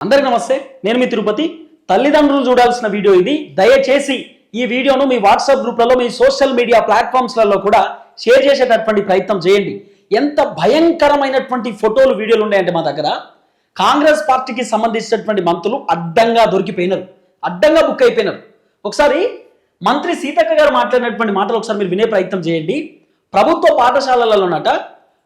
అందరికి నమస్తే నేను మీ తిరుపతి. తల్లిదండ్రులు చూడాల్సిన వీడియో ఇది. దయచేసి ఈ వీడియోను మీ వాట్సాప్ గ్రూప్లలో మీ సోషల్ మీడియా ప్లాట్ఫామ్స్లలో కూడా షేర్ చేసేటటువంటి ప్రయత్నం చేయండి. ఎంత భయంకరమైనటువంటి ఫోటోలు వీడియోలు ఉన్నాయంటే మా దగ్గర కాంగ్రెస్ పార్టీకి సంబంధించినటువంటి మంత్రులు అడ్డంగా దొరికిపోయినారు. అడ్డంగా బుక్ అయిపోయినారు. ఒకసారి మంత్రి సీతక్క గారు మాట్లాడినటువంటి మాటలు ఒకసారి మీరు వినే ప్రయత్నం చేయండి. ప్రభుత్వ పాఠశాలలలోనట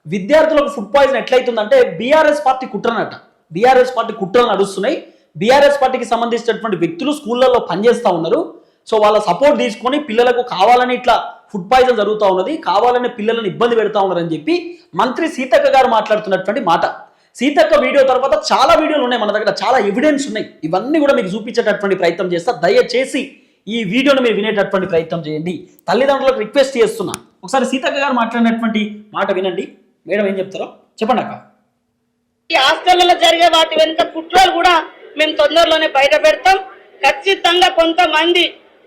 విద్యార్థులకు ఫుడ్ పాయిజన్ ఎట్లయితుందంటే బీఆర్ఎస్ పార్టీ కుట్రనట. బీఆర్ఎస్ పార్టీ కుట్రలు నడుస్తున్నాయి. బీఆర్ఎస్ పార్టీకి సంబంధించినటువంటి వ్యక్తులు స్కూళ్ళల్లో పనిచేస్తూ ఉన్నారు. సో వాళ్ళ సపోర్ట్ తీసుకొని పిల్లలకు కావాలని ఇట్లా ఫుడ్ పాయిజన్ జరుగుతూ ఉన్నది. కావాలని పిల్లలను ఇబ్బంది పెడతా ఉన్నారని చెప్పి మంత్రి సీతక్క గారు మాట్లాడుతున్నటువంటి మాట. సీతక్క వీడియో తర్వాత చాలా వీడియోలు ఉన్నాయి మన దగ్గర. చాలా ఎవిడెన్స్ ఉన్నాయి. ఇవన్నీ కూడా మీకు చూపించేటటువంటి ప్రయత్నం చేస్తా. దయచేసి ఈ వీడియోను మీరు వినేటటువంటి ప్రయత్నం చేయండి. తల్లిదండ్రులకు రిక్వెస్ట్ చేస్తున్నా. ఒకసారి సీతక్క గారు మాట్లాడినటువంటి మాట వినండి. మేడం ఏం చెప్తారో? చెప్పండి అక్క. ఈ హాస్టళ్ళలో జరిగే వాటి వెనుక కుట్రలు కూడా మేము తొందరలోనే బయట పెడతాం. ఖచ్చితంగా కొంతమంది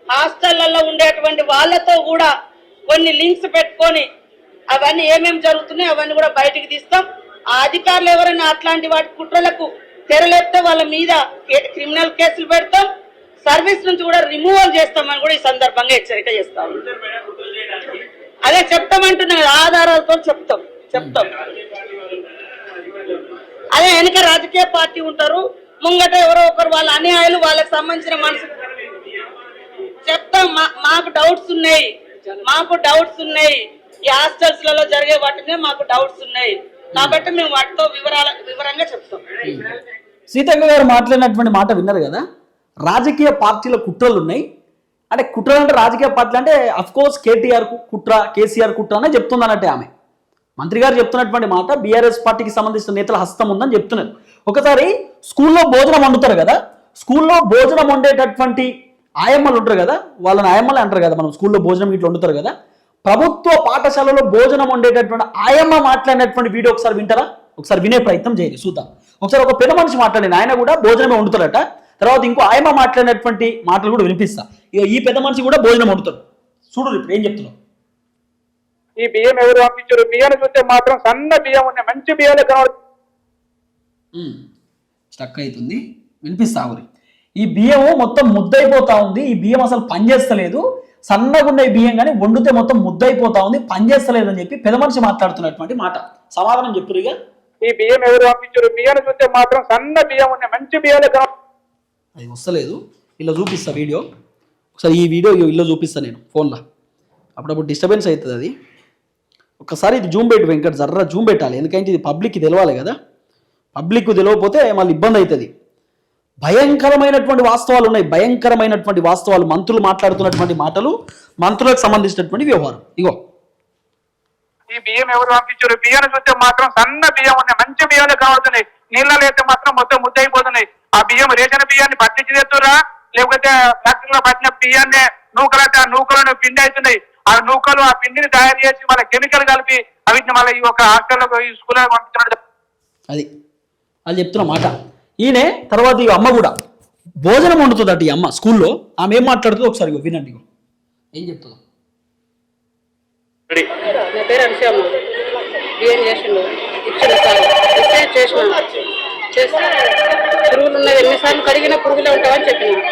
హాస్టళ్ళలో ఉండేటువంటి వాళ్ళతో కూడా కొన్ని లింక్స్ పెట్టుకొని అవన్నీ ఏమేమి జరుగుతున్నాయి అవన్నీ కూడా బయటికి తీస్తాం. ఆ అధికారులు ఎవరైనా అట్లాంటి వాటి కుట్రలకు తెరలేపితే వాళ్ళ మీద క్రిమినల్ కేసులు పెడతాం. సర్వీస్ నుంచి కూడా రిమూవల్ చేస్తామని కూడా ఈ సందర్భంగా హెచ్చరిక చేస్తాం అదే చెప్తామంటున్నా ఆధారాలతో చెప్తాం చెప్తాం. అదే వెనక రాజకీయ పార్టీ ఉంటారు. ముంగట ఎవరో ఒకరు వాళ్ళ అన్యాయాలు వాళ్ళకి సంబంధించిన మనసు చెప్తాం మా- మాకు డౌట్స్ ఉన్నాయి. మాకు డౌట్స్ ఉన్నాయి. ఈ హాస్టల్స్లలో జరిగే వాటినే మాకు డౌట్స్ ఉన్నాయి. కాబట్టి మేము వాటితో వివరాల వివరంగా చెప్తాం. సీతక్క గారు మాట్లాడినటువంటి మాట విన్నారు కదా? రాజకీయ పార్టీల కుట్రలు ఉన్నాయి. అంటే కుట్రలు అంటే రాజకీయ పార్టీలు అంటే అఫ్కోర్స్ కేటీఆర్ కుట్ర కేసీఆర్ కుట్ర అనే చెప్తుంది అన్నట్టే ఆమె. మంత్రి గారు చెప్తున్నటువంటి మాట బీఆర్ఎస్ పార్టీకి సంబంధించిన నేతల హస్తం ఉందని చెప్తున్నారు. ఒకసారి స్కూల్లో భోజనం వండుతారు కదా స్కూల్లో భోజనం వండేటటువంటి ఆయమ్మలు ఉంటారు కదా వాళ్ళని ఆయమ్మలు అంటారు కదా మనం స్కూల్లో భోజనం ఇట్లా వండుతారు కదా ప్రభుత్వ పాఠశాలలో భోజనం వండేటటువంటి ఆయమ్మ మాట్లాడినటువంటి వీడియో ఒకసారి వింటారా? ఒకసారి వినే ప్రయత్నం చేయండి చూద్దాం. ఒకసారి ఒక పెద్ద మనిషి మాట్లాడిన ఆయన కూడా భోజనమే వండుతారట తర్వాత ఇంకో ఆయమ్మ మాట్లాడినటువంటి మాటలు కూడా వినిపిస్తా. ఈ పెద్ద మనిషి కూడా భోజనం వండుతారు చూడు ఇప్పుడు ఏం చెప్తున్నావు? ఈ బియ్యం ఎవరు పంపించారు? బియ్యాన్ని చూస్తే మాత్రం సన్న బియ్యం ఉన్నాయి మంచి బియ్యాలే స్టక్ అవుతుంది వినిపిస్తా ఈ బియ్యం మొత్తం ముద్దైపోతా ఉంది. ఈ బియ్యం అసలు పనిచేస్తలేదు. సన్నగా ఈ బియ్యం కానీ వండితే మొత్తం ముద్దైపోతా ఉంది. పనిచేస్తలేదు అని చెప్పి పెద్ద మనిషి మాట్లాడుతున్నటువంటి మాట. సమాధానం చెప్పురు ఇక. ఈ బియ్యం ఎవరు పంపించారు? బియ్యాన్ని చూస్తే మాత్రం సన్న బియ్యం ఉన్నాయి మంచి బియ్యాలే అది వస్తలేదు. ఇలా చూపిస్తా వీడియో. ఒకసారి ఈ వీడియో ఇల్లు చూపిస్తా నేను ఫోన్లో. అప్పుడప్పుడు డిస్టర్బెన్స్ అవుతుంది అది. ఒకసారి ఇది జూమ్ పెట్టి వెంకట్ జర్ర జూమ్ పెట్టాలి ఎందుకంటే ఇది పబ్లిక్కి తెలవాలి కదా. పబ్లిక్ తెలియకపోతే మళ్ళీ ఇబ్బంది అవుతుంది. భయంకరమైనటువంటి వాస్తవాలు ఉన్నాయి. భయంకరమైనటువంటి వాస్తవాలు మంత్రులు మాట్లాడుతున్నటువంటి మాటలు మంత్రులకు సంబంధించినటువంటి వ్యవహారం. ఇగో. ఈ బియ్యం ఎవరు పంపించారు? బియ్యాన్ని చూస్తే మాత్రం సన్న బియ్యం ఉన్నాయి. మంచి బియ్యాలు కావడుతున్నాయి. నీళ్ళలో అయితే మాత్రం మొత్తం ముద్దయిపోతున్నాయి. ఆ బియ్యం రేషన్ బియ్యాన్ని పట్టించి తెస్తురా లేకపోతే ఫ్యాక్టరీలో పట్టిన బియ్యాన్ని నూకలట నూకలను పిండి అవుతున్నాయి ఆ నూకలు ఆ పిండిని తయారు చేసి మళ్ళీ కెమికల్ కలిపి అవిటిని మళ్ళీ ఈ ఒక హాస్టల్లో ఈ స్కూల్లో పంపించడం అది. వాళ్ళు చెప్తున్న మాట. ఈయనే తర్వాత ఈ అమ్మ కూడా. భోజనం వండుతుందట ఈ అమ్మ స్కూల్లో. ఆమె ఏం మాట్లాడుతుందో ఒకసారి వినండి ఏం చెప్తుందో? నా పేరు అనుషమ్మ బియ్యం చేసిండు. ఇచ్చిన సార్. ఇస్తే చేసిన. చేస్తే పురుగులు ఉన్నది ఎన్నిసార్లు కడిగిన పురుగులే ఉంటావని చెప్పిన. ఇంకా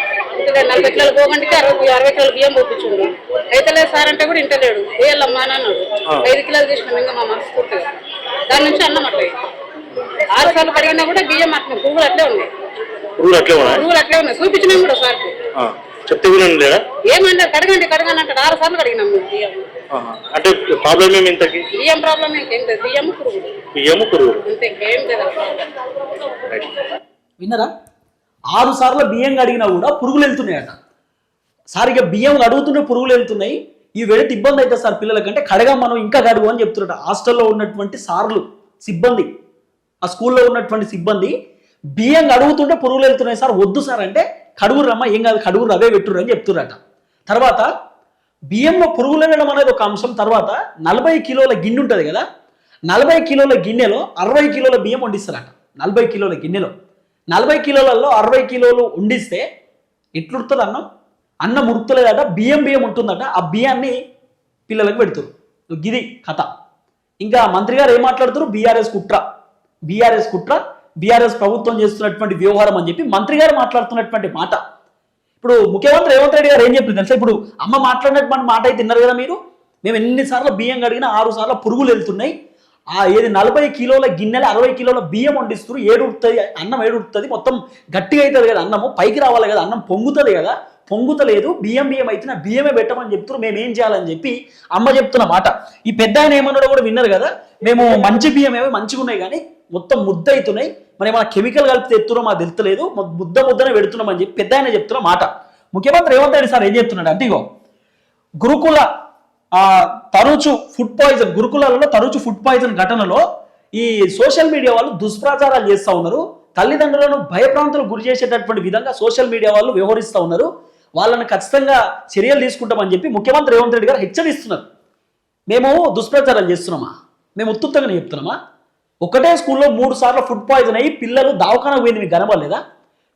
నలభై కిలోలు పోగంటికి అరవై అరవై కిలోలు బియ్యం పంపించిండు. అయితలేదు సార్ అంటే కూడా ఇంటలేడు వేయాలమ్మా అని అన్నాడు. ఐదు కిలోలు తీసుకున్నాం ఇంకా మా మనస్ఫూర్తిగా దాని నుంచి అన్నం అట్లే ఆరు సార్లు కడిగినా కూడా బియ్యం అట్లా పురుగులు అట్లే ఉన్నాయి. రూల్ అట్లే ఉన్నాయి? పురుగులు అట్లే ఉన్నాయి. చూపించినాం కూడా సార్కి. ఆ, చెప్తే లేదా ఏమన్నారు కడగండి కడగండి అంటాడు. ఆరు సార్లు కడిగినాం బియ్యం. అంటే ప్రాబ్లం ఏమి ఇంతకి? బియ్యం ప్రాబ్లం ఇంకేం లేదు. బియ్యం పురుగులు బియ్యము లేదు. విన్నరా? ఆరు సార్లు బియ్యం కడిగినా కూడా పురుగులు వెళ్తున్నాయట. సార్ ఇక బియ్యం అడుగుతుంటే పురుగులు వెళ్తున్నాయి. ఈ వెళితే ఇబ్బంది అవుతుంది సార్ పిల్లలకంటే కడగా మనం ఇంకా కడుగు అని చెప్తున్నట హాస్టల్లో ఉన్నటువంటి సార్లు సిబ్బంది ఆ స్కూల్లో ఉన్నటువంటి సిబ్బంది బియ్యం అడుగుతుంటే పురుగులు వెళ్తున్నాయి సార్. వద్దు సార్ అంటే కడుగురమ్మా ఏం కాదు కడుగురు అవే పెట్టురు అని చెప్తున్నట తర్వాత బియ్యంలో పురుగులు వెళ్ళడం అనేది ఒక అంశం. తర్వాత నలభై కిలోల గిన్నె ఉంటుంది కదా నలభై కిలోల గిన్నెలో అరవై కిలోల బియ్యం వండిస్తారట. నలభై కిలోల గిన్నెలో. నలభై కిలోలలో అరవై కిలోలు వండిస్తే ఎట్లుడుతుంది అన్నం? అన్నం ఉడుకుతలేదట బియ్యం బియ్యం ఉంటుందట ఆ బియ్యాన్ని పిల్లలకు పెడుతురు గిది కథ. ఇంకా మంత్రి గారు ఏం మాట్లాడుతారు బీఆర్ఎస్ కుట్ర. బీఆర్ఎస్ కుట్ర బీఆర్ఎస్ ప్రభుత్వం చేస్తున్నటువంటి వ్యవహారం అని చెప్పి మంత్రి గారు మాట్లాడుతున్నటువంటి మాట. ఇప్పుడు ముఖ్యమంత్రి రేవంత్ రెడ్డి గారు ఏం చెప్పింది తెలుసా? ఇప్పుడు అమ్మ మాట్లాడినటువంటి మాట అయితే తిన్నారు కదా మీరు? మేము ఎన్నిసార్లు బియ్యం కడిగినా ఆరు సార్లు పురుగులు వెళ్తున్నాయి. ఆ ఏది నలభై కిలోల గిన్నెలు అరవై కిలోల బియ్యం వండిస్తారు ఏడుతుంది అన్నం ఏడుతుంది మొత్తం గట్టిగా అవుతుంది కదా అన్నము పైకి రావాలి కదా అన్నం పొంగుతుంది కదా పొంగుతలేదు బియ్యం బియ్యం అయితే నా బియ్యమే పెట్టమని చెప్తున్నారు మేము ఏం చేయాలని చెప్పి అమ్మ చెప్తున్న మాట. ఈ పెద్ద ఆయన ఏమన్నాడో కూడా విన్నారు కదా మేము మంచి బియ్యం ఏమో మంచిగా ఉన్నాయి కానీ మొత్తం ముద్ద అవుతున్నాయి మరి ఏమైనా కెమికల్ కలిపితే ఎత్తునో మాకు తెలుతలేదు ముద్ద ముద్దనే పెడుతున్నాం అని చెప్పి పెద్ద ఆయన చెప్తున్న మాట. ముఖ్యమంత్రి రేవంత్ రెడ్డి సార్ ఏం చెప్తున్నాడు అంటే ఇగో గురుకుల తరచు ఫుడ్ పాయిజన్ గురుకులాలలో తరచు ఫుడ్ పాయిజన్ ఘటనలో ఈ సోషల్ మీడియా వాళ్ళు దుష్ప్రచారాలు చేస్తూ ఉన్నారు. తల్లిదండ్రులను భయప్రాంతులకు గురి చేసేటటువంటి విధంగా సోషల్ మీడియా వాళ్ళు వ్యవహరిస్తూ ఉన్నారు. వాళ్ళని ఖచ్చితంగా చర్యలు తీసుకుంటామని చెప్పి ముఖ్యమంత్రి రేవంత్ రెడ్డి గారు హెచ్చరిస్తున్నారు. మేము దుష్ప్రచారాలు చేస్తున్నామా? మేము ఉత్తుత్తగానే చెప్తున్నామా? ఒకటే స్కూల్లో మూడు సార్లు ఫుడ్ పాయిజన్ అయ్యి పిల్లలు దవాఖాన పోయింది మీకు కనబడలేదా?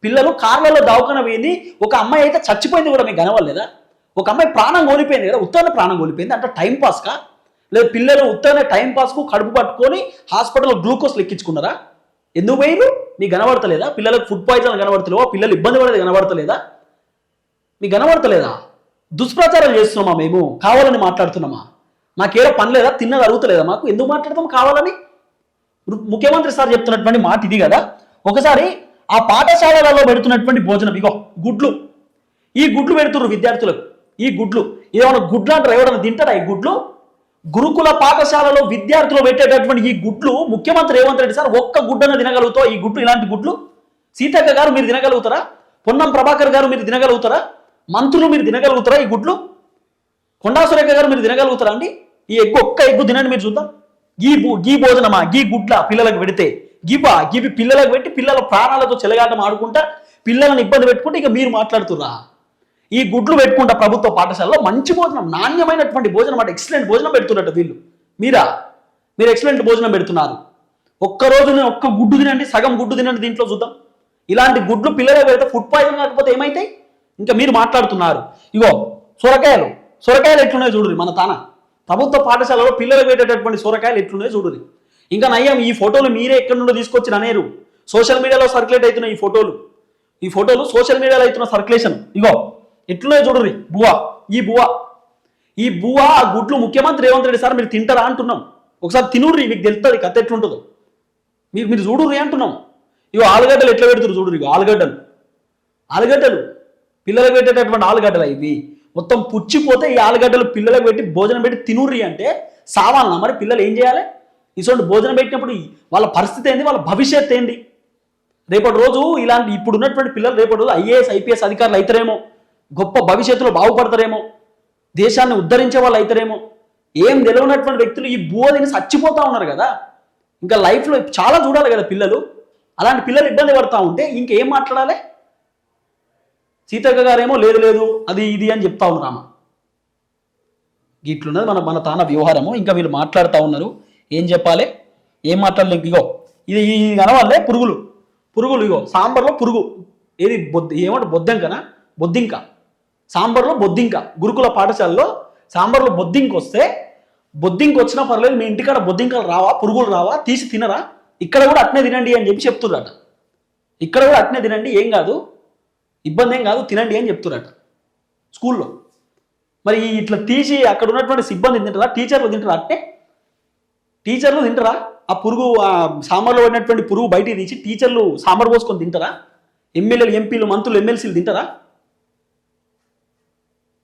పిల్లలు కార్లలో దవాఖాన పోయింది ఒక అమ్మాయి అయితే చచ్చిపోయింది కూడా మీకు కనబడలేదా? ఒక అమ్మాయి ప్రాణం కోల్పోయింది కదా ఉత్తరనే ప్రాణం కోల్పోయింది. అంటే టైం పాస్కా లేదా పిల్లలు ఉత్తరనే టైం పాస్కు కడుపు పట్టుకొని హాస్పిటల్లో గ్లూకోజ్ లెక్కించుకున్నారా? ఎందుకు పోయిరు మీకు కనబడతలేదా? పిల్లలకు ఫుడ్ పాయిజన్ కనబడతలేవా? పిల్లలు ఇబ్బంది పడేది కనబడతలేదా? మీకు కనబడతలేదా? దుష్ప్రచారం చేస్తున్నామా మేము? కావాలని మాట్లాడుతున్నామా? మాకేదో పని లేదా? తిన్నది అరుగుతలేదా మాకు? ఎందుకు మాట్లాడతాం కావాలని? ముఖ్యమంత్రి సార్ చెప్తున్నటువంటి మాట ఇది కదా. ఒకసారి ఆ పాఠశాలలలో పెడుతున్నటువంటి భోజనం ఇగో గుడ్లు. ఈ గుడ్లు పెడుతున్నారు విద్యార్థులకు. ఈ గుడ్లు. ఏమైనా గుడ్లు అంటారు? ఎవడన్నా తింటారా ఈ గుడ్లు? గురుకుల పాఠశాలలో విద్యార్థులు పెట్టేటటువంటి ఈ గుడ్లు ముఖ్యమంత్రి రేవంత్ రెడ్డి సార్ ఒక్క గుడ్డను తినగలుగుతావు ఈ గుడ్లు ఇలాంటి గుడ్లు? సీతక్క గారు మీరు తినగలుగుతారా? పొన్నం ప్రభాకర్ గారు మీరు తినగలుగుతారా? మంత్రులు మీరు తినగలుగుతారా ఈ గుడ్లు? కొండా సురేఖ గారు మీరు తినగలుగుతారా అండి? ఈ ఎగ్గు ఒక్క ఎగ్గు తినండి మీరు చూద్దాం. గీ గీ భోజనమా? గీ గుడ్ల పిల్లలకు పెడితే. గివా గివి పిల్లలకు పెట్టి పిల్లల ప్రాణాలతో చెలగాటం ఆడుకుంటా పిల్లలను ఇబ్బంది పెట్టుకుంటే ఇక మీరు మాట్లాడుతున్నారా ఈ గుడ్లు పెట్టుకుంటా ప్రభుత్వ పాఠశాలలో మంచి భోజనం నాణ్యమైనటువంటి భోజనం అంటే ఎక్సలెంట్ భోజనం పెడుతున్నట్టు వీళ్ళు. మీరా? మీరు ఎక్సలెంట్ భోజనం పెడుతున్నారు. ఒక్క రోజు నేను ఒక్క గుడ్డు తినండి సగం గుడ్డు తినండి దీంట్లో చూద్దాం. ఇలాంటి గుడ్లు పిల్లలే పెడితే ఫుడ్ పాయిజన్ కాకపోతే ఏమైతాయి? ఇంకా మీరు మాట్లాడుతున్నారు. ఇగో సొరకాయలు. సొరకాయలు ఎట్లున్నాయి చూడురి మన తాన. ప్రభుత్వ పాఠశాలలో పిల్లలు పెట్టేటటువంటి సొరకాయలు ఎట్లున్నాయి చూడురి ఇంకా నయ్యం ఈ ఫోటోలు మీరే ఎక్కడి నుండి తీసుకొచ్చిన అనేరు సోషల్ మీడియాలో సర్క్యులేట్ అవుతున్న ఈ ఫోటోలు. ఈ ఫోటోలు సోషల్ మీడియాలో అవుతున్న సర్క్యులేషన్. ఇగో ఎట్లున్నాయి చూడురి బువా ఈ బువా ఈ బువా ఆ గుడ్లు ముఖ్యమంత్రి రేవంత్ రెడ్డి సార్ మీరు తింటారా అంటున్నాం. ఒకసారి తినుర్రి మీకు తెలుస్తుంది కథ ఎట్లుంటుందో. మీరు మీరు చూడుర్రి అంటున్నాం. ఇగో ఆలుగడ్డలు ఎట్లా పెడుతురు చూడురు ఇవి ఆలుగడ్డలు. ఆలుగడ్డలు పిల్లలకు పెట్టేటటువంటి ఆలుగడ్డలు ఇవి. మొత్తం పుచ్చిపోతే ఈ ఆలుగడ్డలు పిల్లలకు పెట్టి భోజనం పెట్టి తినుర్రి అంటే సావాలనా మరి పిల్లలు ఏం చేయాలి? ఇటువంటి భోజనం పెట్టినప్పుడు వాళ్ళ పరిస్థితి ఏంది? వాళ్ళ భవిష్యత్ ఏంది? రేపటి రోజు ఇలాంటి ఇప్పుడు ఉన్నటువంటి పిల్లలు రేపటి రోజు ఐఏఎస్ ఐపీఎస్ అధికారులు అవుతారేమో గొప్ప భవిష్యత్తులో బాగుపడతారేమో? దేశాన్ని ఉద్ధరించే వాళ్ళు అవుతారేమో ఏం తెలియనటువంటి వ్యక్తులు ఈ బోధిని చచ్చిపోతూ ఉన్నారు కదా? ఇంకా లైఫ్లో చాలా చూడాలి కదా పిల్లలు. అలాంటి పిల్లలు ఇబ్బంది పడతా ఉంటే ఇంకేం మాట్లాడాలి? సీతక్క గారేమో లేదు లేదు అది ఇది అని చెప్తా ఉన్నామా ఇట్లున్నది మన మన తాన వ్యవహారము. ఇంకా వీళ్ళు మాట్లాడుతూ ఉన్నారు. ఏం చెప్పాలి? ఏం మాట్లాడలేదు ఇగో ఇది ఈ కనవాలే? పురుగులు. పురుగులు ఇగో సాంబార్లో పురుగు. ఏది బొద్ద ఏమంటే బొద్దంకనా? బొద్దింక. సాంబార్లో బొద్దింక. గురుకుల పాఠశాలలో సాంబార్లో బొద్దింక వస్తే బొద్దింక వచ్చినా పర్లేదు మీ ఇంటికాడ బొద్దింకలు రావా పురుగులు రావా తీసి తినరా? ఇక్కడ కూడా అట్నే తినండి అని చెప్పి చెప్తుర్రట. ఇక్కడ కూడా అట్నే తినండి ఏం కాదు. ఇబ్బంది ఏం కాదు తినండి అని చెప్తురట స్కూల్లో. మరి ఇట్లా తీసి అక్కడ ఉన్నటువంటి సిబ్బంది తింటారా? టీచర్లు తింటారా అట్నే? టీచర్లు తింటారా? ఆ పురుగు సాంబార్లో పడినటువంటి పురుగు బయటికి తీసి టీచర్లు సాంబార్ పోసుకొని తింటారా? ఎమ్మెల్యేలు ఎంపీలు మంత్రులు ఎమ్మెల్సీలు తింటారా?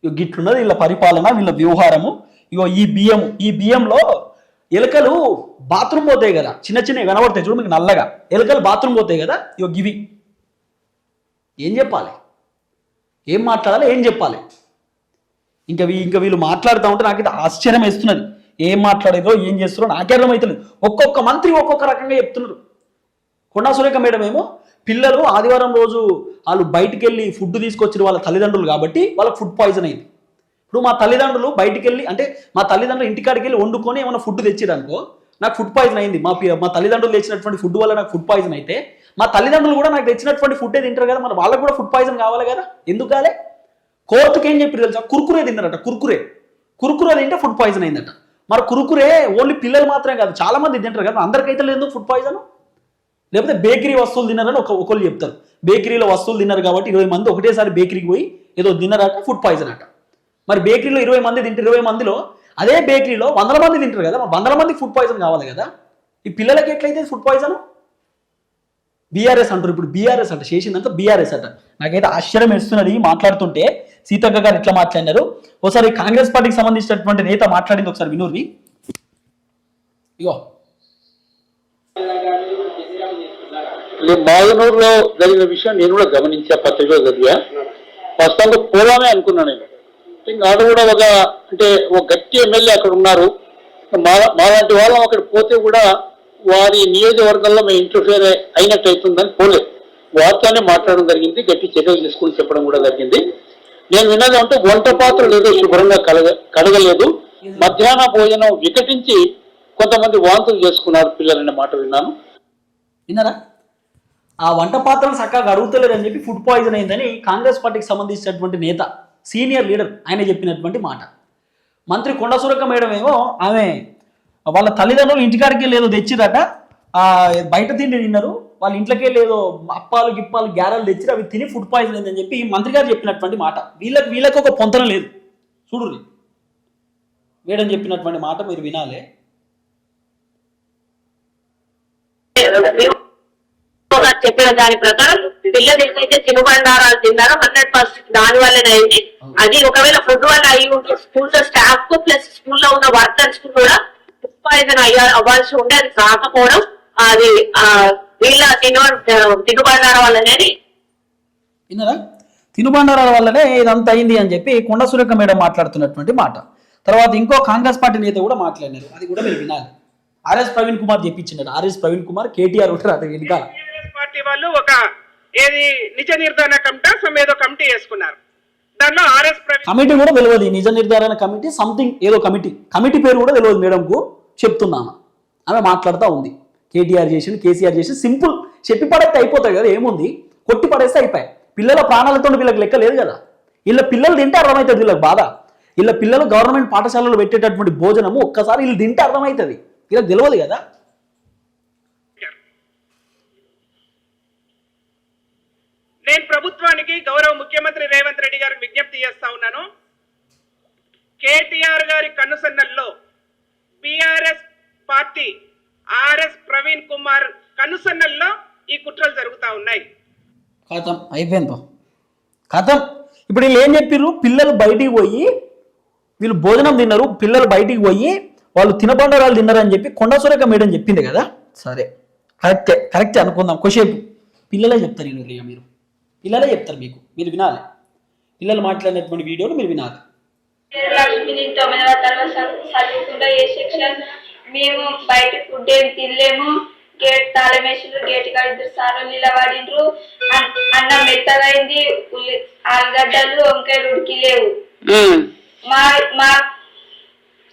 గిట్లున్నది వీళ్ళ పరిపాలన వీళ్ళ వ్యవహారము. ఇగో ఈ బియ్యం ఈ బియ్యంలో ఎలుకలు బాత్రూమ్ పోతాయి కదా. చిన్న చిన్నవి కనబడతాయి చూడు మీకు నల్లగా. ఎలుకలు బాత్రూమ్ పోతాయి కదా. ఇగో గివి. ఏం చెప్పాలి? ఏం మాట్లాడాలి? ఏం చెప్పాలి? ఇంకా ఇంకా వీళ్ళు మాట్లాడుతూ ఉంటే నాకైతే ఆశ్చర్యం వేస్తున్నది. ఏం మాట్లాడేదో ఏం చేస్తున్నారో నాకే అర్థమవుతలేదు ఒక్కొక్క మంత్రి ఒక్కొక్క రకంగా చెప్తున్నారు. కొండా సురేఖ మేడం ఏమో పిల్లలు ఆదివారం రోజు వాళ్ళు బయటికి వెళ్ళి ఫుడ్ తీసుకొచ్చిన వాళ్ళ తల్లిదండ్రులు కాబట్టి వాళ్ళకి ఫుడ్ పాయిజన్ అయింది. ఇప్పుడు మా తల్లిదండ్రులు బయటికి వెళ్ళి అంటే మా తల్లిదండ్రులు ఇంటికాడికి వెళ్ళి వండుకొని ఏమైనా ఫుడ్ తెచ్చిరనుకో నాకు ఫుడ్ పాయిజన్ అయింది. మా మా తల్లిదండ్రులు తెచ్చినటువంటి ఫుడ్ వల్ల నాకు ఫుడ్ పాయిజన్ అయితే మా తల్లిదండ్రులు కూడా నాకు తెచ్చినటువంటి ఫుడ్ తింటారు కదా మరి వాళ్ళకి కూడా ఫుడ్ పాయిజన్ కావాలి కదా? ఎందుకు కాలే కోర్టుకి ఏం చెప్పి తెలుసా? కుర్కురే తిన్నారట కుర్కురే. కుర్కురే తింటే ఫుడ్ పాయిజన్ అయిందట. మరి కురుకురే ఓన్లీ పిల్లలు మాత్రమే కాదు చాలా మంది తింటారు కదా అందరికైతే లేదు ఫుడ్ పాయిజన్ లేకపోతే బేకరీ వస్తువులు తిన్నారని ఒక ఒకళ్ళు చెప్తారు. బేకరీలో వస్తువులు తిన్నారు కాబట్టి ఇరవై మంది ఒకటేసారి బేకరీకి పోయి ఏదో తిన్నారట ఫుడ్ పాయిజన్ అట. మరి బేకరీలో ఇరవై మంది తింటారు ఇరవై మందిలో అదే బేకరీలో వందల మంది తింటారు కదా మరి వందల మంది ఫుడ్ పాయిజన్ కావాలి కదా? ఈ పిల్లలకి ఎట్లయితే ఫుడ్ పాయిజన్ బీఆర్ఎస్ అంటారు. ఇప్పుడు బీఆర్ఎస్ అంట చేసిందంతా బీఆర్ఎస్ అంట. నాకైతే ఆశ్చర్యం వేస్తున్నది మాట్లాడుతుంటే సీతక్క గారు ఎట్లా మాట్లాడినారు. ఒకసారి కాంగ్రెస్ పార్టీకి సంబంధించినటువంటి నేత మాట్లాడింది ఒకసారి వినూర్వి. ఇగో. మాగనూరులో జరిగిన విషయం నేను కూడా గమనించా పత్రికలో చదివా. ప్రస్తుతంగా పోదామే అనుకున్నాను నేను. ఇంకా అది కూడా ఒక అంటే ఒక గట్టి ఎమ్మెల్యే అక్కడ ఉన్నారు. మా మాలాంటి వాళ్ళం అక్కడ పోతే కూడా వారి నియోజకవర్గంలో మేము ఇంటర్ఫియర్ అయినట్టు అవుతుందని పోలే. వారితోనే మాట్లాడడం జరిగింది గట్టి చర్యలు తీసుకుని చెప్పడం కూడా జరిగింది. నేను విన్నది అంటే వంట పాత్రలు ఏదో శుభ్రంగా కడగ కడగలేదు మధ్యాహ్న భోజనం వికటించి కొంతమంది వాంతులు చేసుకున్నారు పిల్లలనే మాట విన్నాను. విన్నారా? ఆ వంట పాత్రలు చక్కగా అడుగుతలేరు చెప్పి ఫుడ్ పాయిజన్ అయిందని కాంగ్రెస్ పార్టీకి సంబంధించినటువంటి నేత సీనియర్ లీడర్ ఆయన చెప్పినటువంటి మాట. మంత్రి కొండ సురక్క మేడం ఏమో ఆమె వాళ్ళ తల్లిదండ్రులు ఇంటికాడికి లేదో తెచ్చిరట. బయట తిండి తిన్నారు. వాళ్ళ ఇంట్లోకే లేదో అప్పాలు గిప్పాలు గ్యారెలు తెచ్చి అవి తిని ఫుడ్ పాయిజన్ అయిందని చెప్పి మంత్రి గారు చెప్పినటువంటి మాట. వీళ్ళకి వీళ్ళకి ఒక పొంతన లేదు. చూడుర్రి. వీడని చెప్పినటువంటి మాట మీరు వినాలి. చెప్పిన దాని ప్రకారం పిల్లలు ఏదైతే తినుబండారాలు తిన్నారో హండ్రెడ్ పర్సెంట్ దాని వల్లనే అయింది. అది ఒకవేళ ఫుడ్ వల్ల అయ్యి ఉంటే స్కూల్ స్టాఫ్కు ప్లస్ స్కూల్లో ఉన్న వర్కర్స్కు కూడా ఫుడ్ పాయిజన్ అయ్యా అవ్వాల్సి ఉంటే అది కాకపోవడం అది వీళ్ళ తిను తినుబండారం వల్లనే విన్నారా? తినుబండారాల వల్లనే ఇదంతా అయింది అని చెప్పి కొండ సురేఖ మేడం మాట్లాడుతున్నటువంటి మాట. తర్వాత ఇంకో కాంగ్రెస్ పార్టీ నేత కూడా మాట్లాడినారు. అది కూడా మీరు వినాలి. ఆర్ఎస్ ప్రవీణ్ కుమార్ చెప్పించినారు ఆర్ఎస్ ప్రవీణ్ కుమార్ కేటీఆర్ ఉంటారు అది వెనకాల వాళ్ళు ఒక ఏది నిజ నిర్ధారణ కమిటీ సమ్ ఏదో కమిటీ వేసుకున్నారు. దానిలో ఆర్ఎస్ కమిటీ కూడా తెలియదు నిజ నిర్ధారణ కమిటీ సంథింగ్ ఏదో కమిటీ. కమిటీ పేరు కూడా తెలియదు మేడంకు చెప్తున్నాను. ఆమె మాట్లాడుతూ ఉంది. కేటీఆర్ చేసిండు కేసీఆర్ చేసి సింపుల్ చెప్పి పడేస్తే అయిపోతాయి కదా ఏముంది? కొట్టి పడేస్తే అయిపోయాయి. పిల్లల ప్రాణాలతో వీళ్ళకి లెక్క లేదు కదా. వీళ్ళ పిల్లలు తింటే అర్థమవుతుంది వీళ్ళకి బాధ. వీళ్ళ పిల్లలు గవర్నమెంట్ పాఠశాలలో పెట్టేటటువంటి భోజనము ఒక్కసారి వీళ్ళు తింటే అర్థమవుతుంది. వీళ్ళకి తెలియదు కదా. నేను ప్రభుత్వానికి గౌరవ ముఖ్యమంత్రి రేవంత్ రెడ్డి గారికి విజ్ఞప్తి చేస్తా ఉన్నాను. కేటీఆర్ గారి కనుసన్నల్లో BRS party RS Praveen Kumar కనుసన్నల్లో ఈ కుట్రలు జరుగుతూ ఉన్నాయి. కథం అయిపోయింది కథం ఇప్పుడు వీళ్ళు ఏం చెప్పిర్రు? పిల్లలు బయటికి పోయి వీళ్ళు భోజనం తిన్నారు పిల్లలు బయటికి పోయి వాళ్ళు తినబండరాలు తిన్నారని చెప్పి కొండ మేడం చెప్పింది కదా? సరే. కరెక్టే కరెక్టే అనుకుందాం. కొసేపు పిల్లలే చెప్తారు నేను మీరు. పిల్లలే చెప్తారు మీకు. మీరు వినాలి. పిల్లలు మాట్లాడినటువంటి వీడియోలు మీరు వినాలి. లక్ష్మిని తొమ్మిదవ తరగతి చదువు- చదువుకుంటా ఏ సెక్షన్ మేము బయట ఫుడ్ ఏం తినలేము. గేట్ తాళం వేసిండ్రు గేట్ కాడ ఇద్దరు సార్లు నిలబడిండ్రు. అన్- అన్నం మెత్తగైంది. ఉల్లి ఆలుగడ్డలు వంకాయలు ఉడికి లేవు మా మా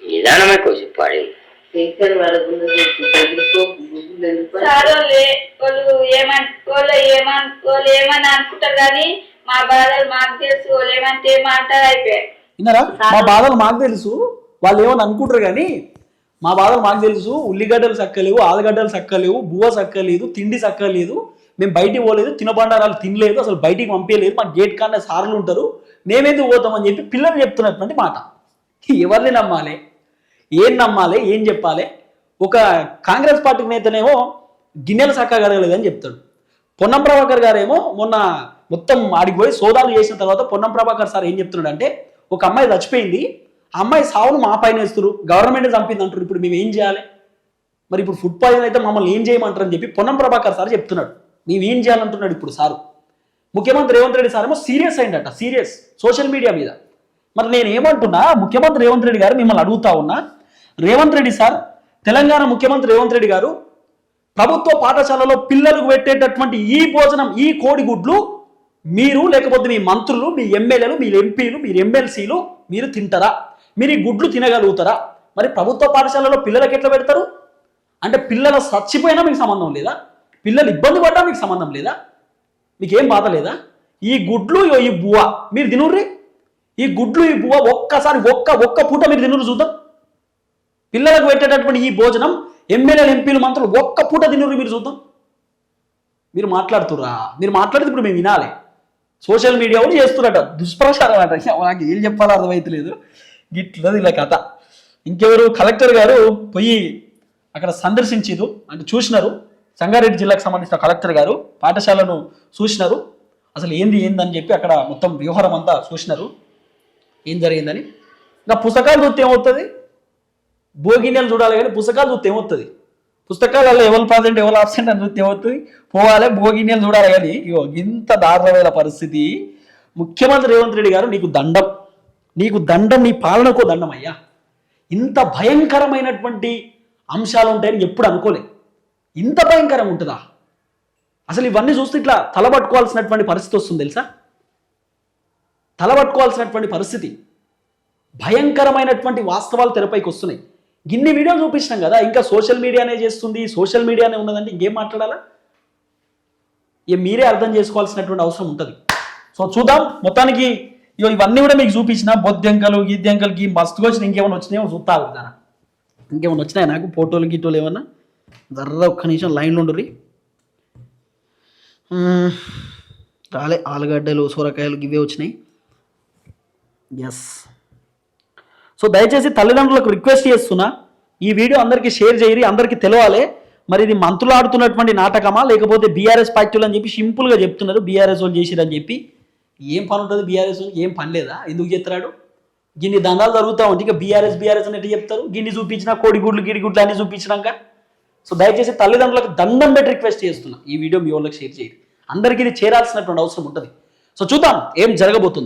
నిదానమే కోసి పాడి సార్ వాళ్ళు ఏ- వాళ్ళు ఏమన్ అనుకుంటారు కానీ మా బాధలు మాకు తెలుసు వాళ్ళు ఏమంటే ఏమంటారు అయిపోయాయి విన్నారా? మా బాధలు మాకు తెలుసు వాళ్ళు ఏమని అనుకుంటారు కానీ మా బాధలు మాకు తెలుసు ఉల్లిగడ్డలు చక్కలేవు ఆలుగడ్డలు చక్కలేవు బువ్వ చక్కలేదు తిండి చక్కలేదు మేము బయటికి పోలేదు తినబండారాలు తినలేదు అసలు బయటికి పంపించలేదు మా గేట్ కాడ సార్లు ఉంటారు మేమేందుకు పోతామని చెప్పి పిల్లలు చెప్తున్నటువంటి మాట. ఎవరిని నమ్మాలి? ఏం నమ్మాలి ఏం చెప్పాలి? ఒక కాంగ్రెస్ పార్టీ నేతనేమో గిన్నెలు సక్కగలగలేదని చెప్తాడు. పొన్నం ప్రభాకర్ గారేమో మొన్న మొత్తం ఆడికి పోయి సోదాలు చేసిన తర్వాత పొన్నం ప్రభాకర్ సార్ ఏం చెప్తున్నాడు అంటే ఒక అమ్మాయి చచ్చిపోయింది ఆ అమ్మాయి సావును మా పైన వేస్తారు గవర్నమెంట్ చంపింది అంటారు ఇప్పుడు మేము ఏం చేయాలి? మరి ఇప్పుడు ఫుడ్ పాయిజన్ అయితే మమ్మల్ని ఏం చేయమంటారు అని చెప్పి పొన్నం ప్రభాకర్ సార్ చెప్తున్నాడు. మేము ఏం చేయాలంటున్నాడు ఇప్పుడు సారు? ముఖ్యమంత్రి రేవంత్ రెడ్డి సార్ ఏమో సీరియస్ అయిందట సీరియస్ సోషల్ మీడియా మీద. మరి నేను ఏమంటున్నా ముఖ్యమంత్రి రేవంత్ రెడ్డి గారు మిమ్మల్ని అడుగుతా ఉన్నా రేవంత్ రెడ్డి సార్ తెలంగాణ ముఖ్యమంత్రి రేవంత్ రెడ్డి గారు ప్రభుత్వ పాఠశాలలో పిల్లలకు పెట్టేటటువంటి ఈ భోజనం ఈ కోడిగుడ్లు మీరు లేకపోతే మీ మంత్రులు మీ ఎమ్మెల్యేలు మీ ఎంపీలు మీరు ఎమ్మెల్సీలు మీరు తింటారా? మీరు ఈ గుడ్లు తినగలుగుతారా? మరి ప్రభుత్వ పాఠశాలలో పిల్లలకి ఎట్లా పెడతారు? అంటే పిల్లలు చచ్చిపోయినా మీకు సంబంధం లేదా? పిల్లలు ఇబ్బంది పడ్డా మీకు సంబంధం లేదా? మీకేం బాధ లేదా? ఈ గుడ్లు ఇగో ఈ బువ్వ మీరు తినుర్రి? ఈ గుడ్లు ఈ బువ్వ ఒక్కసారి ఒక్క ఒక్క పూట మీరు తినురు చూద్దాం. పిల్లలకు పెట్టేటటువంటి ఈ భోజనం ఎమ్మెల్యేలు ఎంపీలు మంత్రులు ఒక్క పూట తినరు మీరు చూద్దాం. మీరు మాట్లాడుతుర్రా? మీరు మాట్లాడితే ఇప్పుడు మేము వినాలి. సోషల్ మీడియా కూడా చేస్తున్నట దుష్ప్రచారం అంట. నాకు ఏం చెప్పాలో అర్థమైతలేదు. గిట్లది ఇలా కథ. ఇంకెవరు? కలెక్టర్ గారు పోయి అక్కడ సందర్శించారు అంటే చూసినారు. సంగారెడ్డి జిల్లాకు సంబంధించిన కలెక్టర్ గారు పాఠశాలను చూసినారు. అసలు ఏంది ఏందని చెప్పి అక్కడ మొత్తం వ్యవహారం అంతా చూసినారు. ఏం జరిగిందని? ఇంకా పుస్తకాలు చూస్తే ఏమవుతుంది? భోగినెలు చూడాలి కానీ పుస్తకాలు చూస్తే ఏమవుతుంది పుస్తకాలలో ఎవరు ప్రజెంట్ ఎవరు ఆబ్సెంట్ అని చూస్తే ఏమవుతుంది పోవాలి భోగినెలు చూడాలి కానీ ఇగో ఇంత దారుణమైన పరిస్థితి. ముఖ్యమంత్రి రేవంత్ రెడ్డి గారు నీకు దండం. నీకు దండం నీ పాలనకో దండం అయ్యా. ఇంత భయంకరమైనటువంటి అంశాలు ఉంటాయని ఎప్పుడు అనుకోలే. ఇంత భయంకరం ఉంటుందా? అసలు ఇవన్నీ చూస్తే ఇట్లా తలబట్టుకోవాల్సినటువంటి పరిస్థితి వస్తుంది తెలుసా? తలబట్టుకోవాల్సినటువంటి పరిస్థితి. భయంకరమైనటువంటి వాస్తవాలు తెరపైకి వస్తున్నాయి. గిన్ని వీడియోలు చూపించినాం కదా ఇంకా సోషల్ మీడియానే చేస్తుంది సోషల్ మీడియానే ఉన్నదంటే ఇంకేం మాట్లాడాలా? ఇక మీరే అర్థం చేసుకోవాల్సినటువంటి అవసరం ఉంటుంది. సో చూద్దాం మొత్తానికి ఇగో ఇవన్నీ కూడా మీకు చూపించిన బొద్దెంకలు గిద్దెంకలకి మస్తుగా వచ్చిన ఇంకేమైనా వచ్చినాయో చూస్తా కదా ఇంకేమైనా వచ్చినాయి నాకు? ఫోటోలు గిటోలు ఏమన్నా? జర్ర ఒక్క నిమిషం లైన్లో ఉండరు రాలే ఆలుగడ్డలు సొరకాయలు ఇవే వచ్చినాయి. ఎస్ సో దయచేసి తల్లిదండ్రులకు రిక్వెస్ట్ చేస్తున్నా ఈ వీడియో అందరికీ షేర్ చేయరి అందరికీ తెలవాలి. మరి ఇది మంత్రులు ఆడుతున్నటువంటి నాటకమా లేకపోతే బీఆర్ఎస్ పార్టీలు అని చెప్పి సింపుల్గా చెప్తున్నారు బీఆర్ఎస్ వాళ్ళు చేసిరని చెప్పి. ఏం పని ఉంటుంది బీఆర్ఎస్ ఏం పని లేదా? ఎందుకు చెప్తున్నాడు గిన్ని దందాలు జరుగుతూ ఉంటే ఇక బీఆర్ఎస్ బీఆర్ఎస్ అని చెప్తారు. గిన్ని చూపించినా కోడిగుడ్లు గిడిగుడ్లు అన్ని చూపించినాక. సో దయచేసి తల్లిదండ్రులకు దండం పెట్టి రిక్వెస్ట్ చేస్తున్నా ఈ వీడియో మీ వాళ్ళకి షేర్ చేయండి అందరికీ ఇది చేరాల్సినటువంటి అవసరం ఉంటుంది. సో చూద్దాం ఏం జరగబోతుంది.